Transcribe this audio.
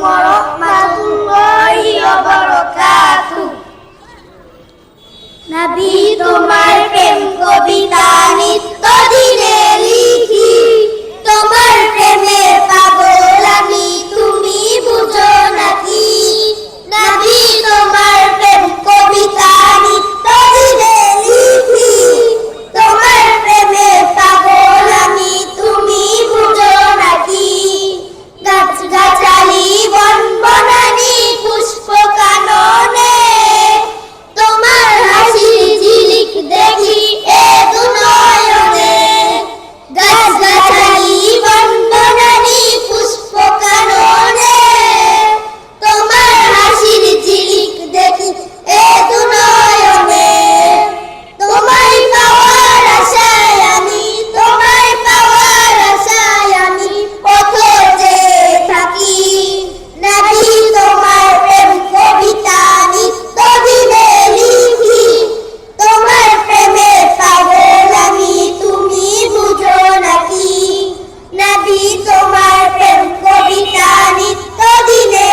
ওয়া রাহমাতুল্লাহি ওয়া বারাকাতুহু। নবী তোমার প্রেম কবিতা নিত্য তোমার প্রেম কবিতা নিত্যদিনে